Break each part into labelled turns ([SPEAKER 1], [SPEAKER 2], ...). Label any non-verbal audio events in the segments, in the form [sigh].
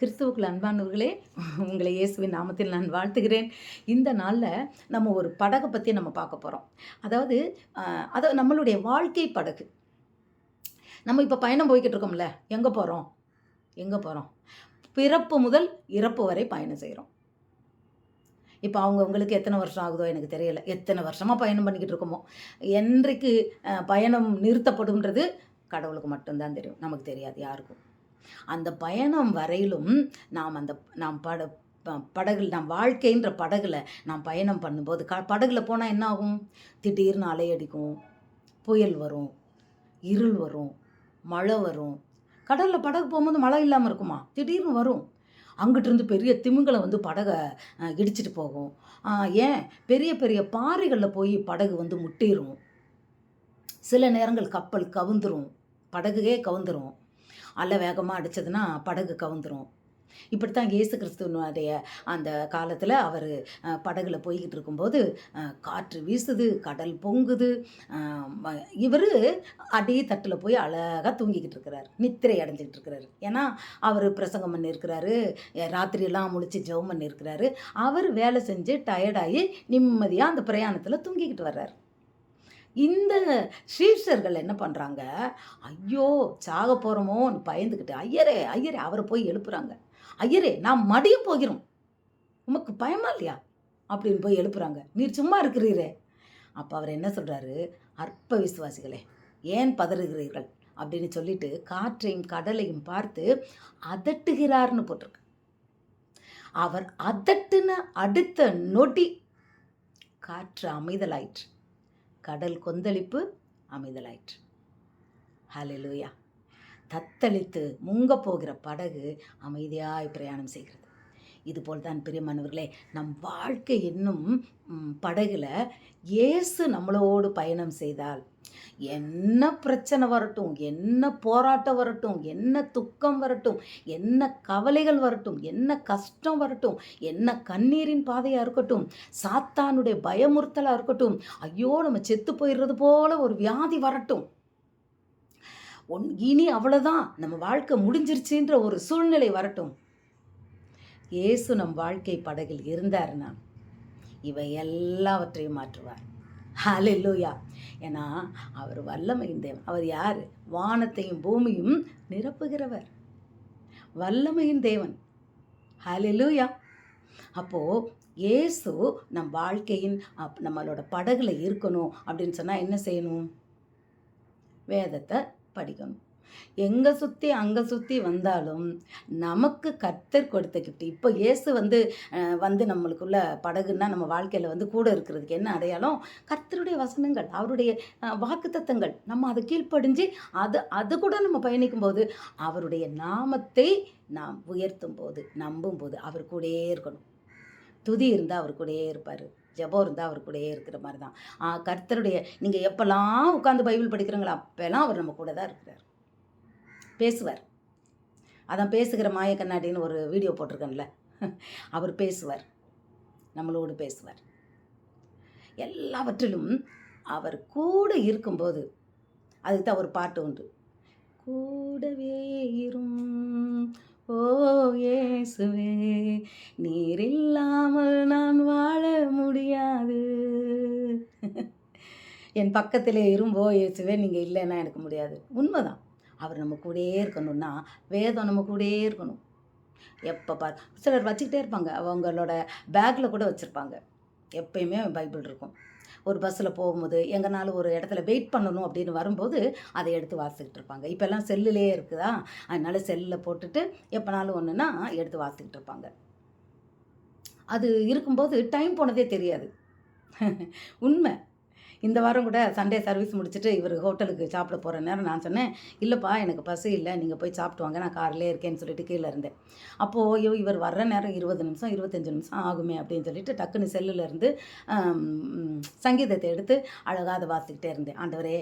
[SPEAKER 1] கிறிஸ்துவுக்குள் அன்பானவர்களே உங்களை இயேசுவின் நாமத்தில் நான் வாழ்த்துகிறேன். இந்த நாளில் நம்ம ஒரு படகை பற்றி நம்ம பார்க்க போகிறோம் அதாவது அதை அது நம்மளுடைய வாழ்க்கை படகு. நம்ம இப்போ பயணம் போய்கிட்டு இருக்கோம்ல எங்கே போகிறோம் எங்கே போகிறோம் பிறப்பு முதல் இறப்பு வரை பயணம் செய்கிறோம் இப்போ அவங்கவுங்களுக்கு எத்தனை வருஷம் ஆகுதோ எனக்கு தெரியல. எத்தனை வருஷமாக பயணம் பண்ணிக்கிட்டு இருக்கோமோ? என்றைக்கு பயணம் நிறுத்தப்படும்ன்றது கடவுளுக்கு மட்டும்தான் தெரியும். நமக்கு தெரியாது யாருக்கும். அந்த பயணம் வரையிலும் நாம் அந்த நாம் பட ப- படகுல நாம் வாழ்க்கைன்ற படகுல நாம் பயணம் பண்ணும்போது க படகுல போனால் என்ன ஆகும் திடீர்னு அலையடிக்கும் புயல் வரும் இருள் வரும் மழை வரும். கடலில் படகு போகும்போது மழை இல்லாமல் இருக்குமா? திடீர்னு வரும். அங்கிட்டிருந்து பெரிய திமிங்கலம் வந்து படகை இடிச்சிட்டு போகும். ஏன்? பெரிய பெரிய பாறைகளில் போய் படகு வந்து முட்டிடும் சில நேரங்கள் கப்பல் கவுந்துரும். படகுகே கவுந்துரும். அலை வேகமாக அடித்ததுன்னா படகு கவுந்துரும். இப்படித்தான் இயேசு கிறிஸ்துவனுடைய அந்த காலத்தில் அவர் படகுல போய்கிட்டு இருக்கும்போது காற்று வீசுது கடல் பொங்குது இவர் அடி தட்டில் போய் அழகாக தூங்கிக்கிட்டு இருக்கிறார். நித்திரை அடைஞ்சிக்கிட்டு இருக்கிறாரு. ஏன்னா அவர் பிரசங்கம் பண்ணியிருக்கிறாரு ராத்திரியெல்லாம் முழிச்சு ஜெபம் பண்ணியிருக்கிறாரு. அவர் வேலை செஞ்சு டயர்டாகி நிம்மதியாக அந்த பிரயாணத்தில் தூங்கிக்கிட்டு வர்றாரு. இந்த ஸ்ரீஷர்கள் என்ன பண்ணுறாங்க ஐயோ சாக போகிறோமோன்னு பயந்துக்கிட்டு ஐயரே ஐயரே அவரை போய் எழுப்புறாங்க. ஐயரே நான் மடிய போகிறோம் உமக்கு பயமா இல்லையா? அப்படின்னு போய் எழுப்புறாங்க. நீர் சும்மா இருக்கிறீரே. அப்போ அவர் என்ன சொல்கிறாரு அற்ப விசுவாசிகளே ஏன் பதறுகிறீர்கள்? அப்படின்னு சொல்லிட்டு காற்றையும் கடலையும் பார்த்து அதட்டுகிறார்னு போட்டிருக்கு. அவர் அதட்டுன அடுத்த நொடி காற்று அமைதலாயிற்று. கடல் கொந்தளிப்பு அமைதலாயிற்று. ஹalleluya. தத்தளித்து முங்க போகிற படகு அமைதியாய் பிரயாணம் செய்கிறது. இதுபோல் தான் பிரியமானவர்களே நம் வாழ்க்கை என்னும் படகுல இயேசு நம்மளோடு பயணம் செய்தால் என்ன பிரச்சனை வரட்டும் என்ன போராட்டம் வரட்டும் என்ன துக்கம் வரட்டும் என்ன கவலைகள் வரட்டும் என்ன கஷ்டம் வரட்டும் என்ன கண்ணீரின் பாதையாக இருக்கட்டும் சாத்தானுடைய பயமுறுத்தலாக இருக்கட்டும் ஐயோ நம்ம செத்து போயிடுறது போல ஒரு வியாதி வரட்டும். ஒன் இனி அவ்வளோதான் நம்ம வாழ்க்கை முடிஞ்சிருச்சுன்ற ஒரு சூழ்நிலை வரட்டும். இயேசு நம் வாழ்க்கை படகில் இருந்தார்னா இவை எல்லாவற்றையும் மாற்றுவார். ஹாலெல்லூயா ஏன்னா அவர் வல்லமையின் தேவன் அவர் யார்? வானத்தையும் பூமியும் நிரப்புகிறவர். வல்லமையின் தேவன். ஹாலெல்லூயா அப்போது ஏசு நம் வாழ்க்கையின் அப்- நம்மளோட படகுல இருக்கணும் அப்படின்னு சொன்னால் என்ன செய்யணும்? வேதத்தை படிக்கணும். எங்கே சுற்றி அங்கே சுற்றி வந்தாலும் நமக்கு கர்த்தர் கொடுத்த கிஃப்ட் இப்போ இயேசு வந்து வந்து நம்மளுக்குள்ள படகுன்னா நம்ம வாழ்க்கையில் வந்து கூட இருக்கிறதுக்கு என்ன அடையாளம்? கர்த்தருடைய வசனங்கள் அவருடைய வாக்குத்தத்தங்கள். நம்ம அதை கீழ்ப்படிஞ்சு அது அது கூட நம்ம பயணிக்கும் போது அவருடைய நாமத்தை நாம் உயர்த்தும் போது நம்பும் போது அவர் கூடயே இருக்கணும். துதி இருந்தால் அவர் கூடயே இருப்பார். ஜபம் இருந்தால் அவர் கூடயே இருக்கிற மாதிரி தான் கர்த்தருடைய நீங்கள் எப்போல்லாம் உட்காந்து பைபிள் படிக்கிறீங்களோ அப்போல்லாம் அவர் நம்ம கூட தான் இருக்கிறார். பேசுவார். அதான் பேசுகிற மாய கண்ணாடின்னு ஒரு வீடியோ போட்டிருக்கேன்ல. அவர் பேசுவார். நம்மளோடு பேசுவார். எல்லாவற்றிலும் அவர் கூட இருக்கும்போது அதுக்கு தான் ஒரு பாட்டு உண்டு. கூடவே இரும். ஓ இயேசுவே நீர் இல்லாமல் நான் வாழ முடியாது. என் பக்கத்திலே இரும்போ இயேசுவே நீங்கள் இல்லைன்னா எனக்கு முடியாது. உண்மைதான். அவர் நம்ம கூடயே இருக்கணும்னா வேதம் நம்ம கூடயே இருக்கணும். எப்போ பார் சிலர் வச்சுக்கிட்டே இருப்பாங்க. அவங்களோட பேக்கில் கூட வச்சுருப்பாங்க. எப்பயுமே பைபிள் இருக்கும். ஒரு பஸ்ஸில் போகும்போது எங்கனாலும் ஒரு இடத்துல வெயிட் பண்ணணும் அப்படின்னு வரும்போது அதை எடுத்து வாசிக்கிட்டு இருப்பாங்க. இப்போல்லாம் செல்லுலேயே இருக்குதா? அதனால செல்லில் போட்டுட்டு எப்போனாலும் ஒன்றுனா எடுத்து வாசிக்கிட்டு இருப்பாங்க. அது இருக்கும்போது டைம் போனதே தெரியாது. [laughs] உண்மை. இந்த வாரம் கூட சண்டே சர்வீஸ் முடிச்சுட்டு இவர் ஹோட்டலுக்கு சாப்பிட போகிற நேரம் நான் சொன்னேன் இல்லைப்பா எனக்கு பசி இல்லை நீங்கள் போய் சாப்பிட்டு வாங்க நான் கார்லேயே இருக்கேன்னு சொல்லிட்டு கீழே இருந்தேன். அப்போது ஐயோ இவர் வர்ற நேரம் இருபது நிமிஷம் இருபத்தஞ்சு நிமிஷம் ஆகுமே அப்படின்னு சொல்லிட்டு டக்குன்னு செல்லுலேருந்து சங்கீதத்தை எடுத்து அழகாக அதை வாசிக்கிட்டே இருந்தேன். ஆண்டவரே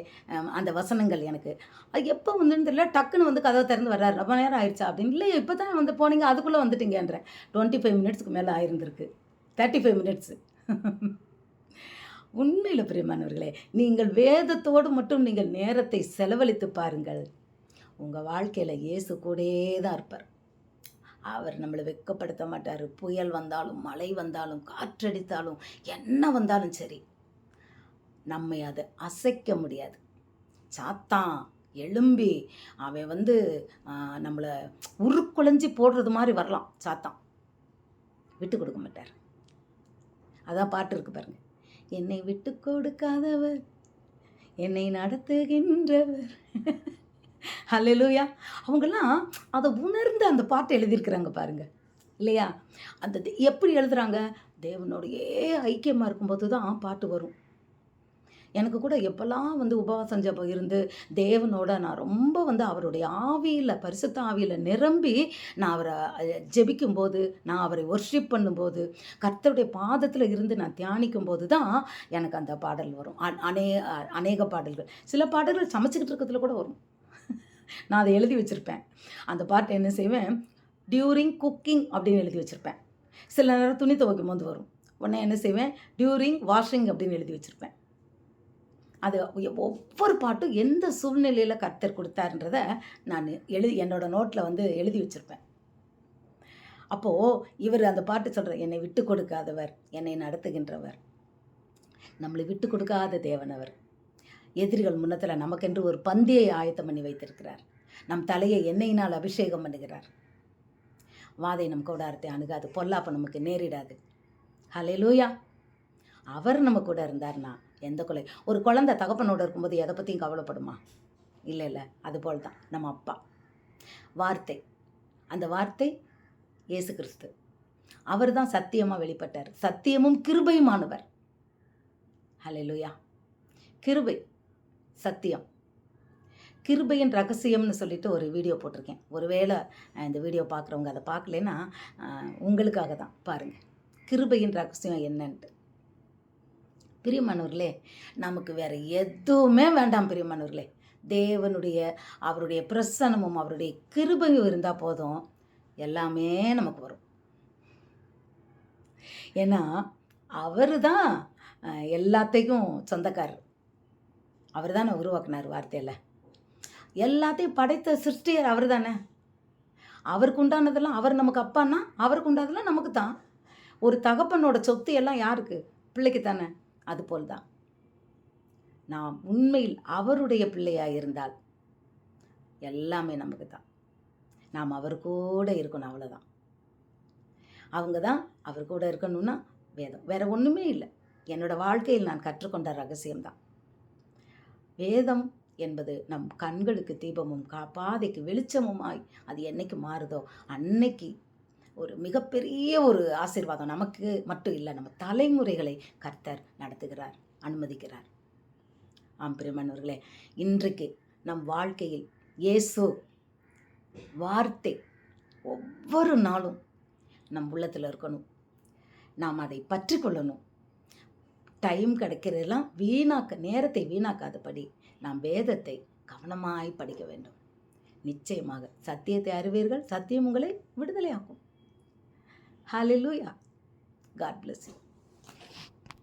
[SPEAKER 1] அந்த வசனங்கள் எனக்கு. அது எப்போ வந்துன்னு தெரியல டக்குன்னு வந்து கதவை திறந்து வர்றாரு. ரொம்ப நேரம் ஆயிடுச்சா? அப்படின்னு இல்லை இப்போ தான் வந்து போனீங்க அதுக்குள்ளே வந்துட்டீங்கன்றேன். டுவெண்ட்டி ஃபைவ் மினிட்ஸ்க்கு மேலே ஆயிருந்திருக்கு. தேர்ட்டி ஃபைவ் மினிட்ஸு உண்மையில் பிரியமானவர்களே நீங்கள் வேதத்தோடு மட்டும் நீங்கள் நேரத்தை செலவழித்து பாருங்கள். உங்கள் வாழ்க்கையில் இயேசு கூடயே தான் இருப்பார். அவர் நம்மளை வெட்கப்படுத்த மாட்டார். புயல் வந்தாலும் மழை வந்தாலும் காற்றடித்தாலும் என்ன வந்தாலும் சரி நம்மை அதை அசைக்க முடியாது. சாத்தான் எழும்பி அவன் வந்து நம்மளை உருக்குலைஞ்சி போடுறது மாதிரி வரலாம். சாத்தான். விட்டு கொடுக்க மாட்டார். அதான் பாட்டு இருக்கு பாருங்க. என்னை விட்டு கொடுக்காதவர். என்னை நடத்துகின்றவர். ஹalleluya அவங்கெல்லாம் அதை உணர்ந்து அந்த பாட்டை எழுதியிருக்கிறாங்க பாருங்க. இல்லையா? அந்த எப்படி எழுதுறாங்க? தேவனோடையே ஐக்கியமாக இருக்கும்போது தான் பாட்டு வரும். எனக்கு கூட எப்போல்லாம் வந்து உபவாசம் ஜபம் இருந்து தேவனோட நான் ரொம்ப வந்து அவருடைய ஆவியில் பரிசுத்த ஆவியில் நிரம்பி நான் அவரை ஜெபிக்கும்போது நான் அவரை ஒர்ஷிப் பண்ணும்போது கர்த்தருடைய பாதத்தில் இருந்து நான் தியானிக்கும் போது தான் எனக்கு அந்த பாடல் வரும். அநே அநேக பாடல்கள். சில பாடல்கள் சமைச்சிக்கிட்டு இருக்கிறதுல கூட வரும். [laughs] நான் அதை எழுதி வச்சுருப்பேன். அந்த பாட்டை என்ன செய்வேன்? டியூரிங் குக்கிங் அப்படின்னு எழுதி வச்சுருப்பேன். சில நேரம் துணி துவைக்கும் போது வரும். உடனே என்ன செய்வேன்? டியூரிங் வாஷிங் அப்படின்னு எழுதி வச்சுருப்பேன். அது ஒவ்வொரு பாட்டும் எந்த சூழ்நிலையில் கர்த்தர் கொடுத்தாருன்றத நான் எழுதி என்னோடய நோட்டில் வந்து எழுதி வச்சுருப்பேன். அப்போது இவர் அந்த பாட்டு சொல்கிற என்னை விட்டு கொடுக்காதவர் என்னை நடத்துகின்றவர். நம்மளை விட்டு கொடுக்காத தேவனவர் எதிரிகள் முன்னத்தில் நமக்கென்று ஒரு பந்தியை ஆயத்தம் பண்ணி வைத்திருக்கிறார். நம் தலையை எண்ணெயினால் அபிஷேகம் பண்ணுகிறார். வாதை நம் கூடாரத்தை அணுகாது பொல்லாப்பு நமக்கு நேரிடாது. ஹalleluya. அவர் நம்ம கூட இருந்தார்னா எந்த கொலை? ஒரு குழந்தை தகப்பனோட இருக்கும்போது எதை பற்றியும் கவலைப்படுமா? இல்லை இல்லை. அதுபோல் தான் நம்ம அப்பா. வார்த்தை. அந்த வார்த்தை இயேசு கிறிஸ்து. அவர் தான் சத்தியமாக வெளிப்பட்டார். சத்தியமும் கிருபையுமானவர். ஹalleluya. கிருபை. சத்தியம். கிருபையின் ரகசியம்னு சொல்லிட்டு ஒரு வீடியோ போட்டிருக்கேன். ஒருவேளை இந்த வீடியோ பார்க்குறவங்க அதை பார்க்கலன்னா உங்களுக்காக தான் பாருங்கள் கிருபையின் ரகசியம் என்னன்ட்டு. பிரியமானவர்களே நமக்கு வேறு எதுவுமே வேண்டாம் பிரியமானவர்களே. தேவனுடைய அவருடைய பிரசனமும் அவருடைய கிருபையும் இருந்தால் போதும். எல்லாமே நமக்கு வரும். ஏன்னா அவர் தான் எல்லாத்தையும் சொந்தக்காரர். அவர் தானே உருவாக்குனார் வார்த்தையில். எல்லாத்தையும் படைத்த சிருஷ்டியர் அவர் தானே அவருக்கு உண்டானதெல்லாம் அவர் நமக்கு அப்பான்னா அவருக்கு உண்டானதெல்லாம் நமக்கு தான் ஒரு தகப்பனோட சொத்து எல்லாம் யாருக்கு? பிள்ளைக்கு தானே அதுபோல் தான் நாம் உண்மையில் அவருடைய பிள்ளையாக இருந்தால் எல்லாமே நமக்கு தான் நாம் அவர் கூட இருக்கணும் அவ்வளோதான் அவங்க தான் அவர் கூட இருக்கணும்னா வேதம். வேறு ஒன்றுமே இல்லை. என்னோடய வாழ்க்கையில் நான் கற்றுக்கொண்ட ரகசியம்தான். வேதம் என்பது நம் கண்களுக்கு தீபமும் கா பாதைக்கு வெளிச்சமுமாய் அது என்னைக்கு மாறுதோ அன்னைக்கு ஒரு மிகப்பெரிய ஒரு ஆசீர்வாதம். நமக்கு மட்டும் இல்லை நம்ம தலைமுறைகளை கர்த்தர் நடத்துகிறார் அனுமதிக்கிறார். ஆம் பிரியமானவர்களே இன்றைக்கு நம் வாழ்க்கையில் இயேசு வார்த்தை ஒவ்வொரு நாளும் நம் உள்ளத்தில் இருக்கணும். நாம் அதை பற்றி கொள்ளணும். டைம் கிடைக்கிறதெல்லாம் வீணாக்க நேரத்தை வீணாக்காதபடி நாம் வேதத்தை கவனமாய் படிக்க வேண்டும். நிச்சயமாக சத்தியத்தை அறிவீர்கள் சத்தியம் உங்களை விடுதலையாக்கும். Hallelujah. God bless you.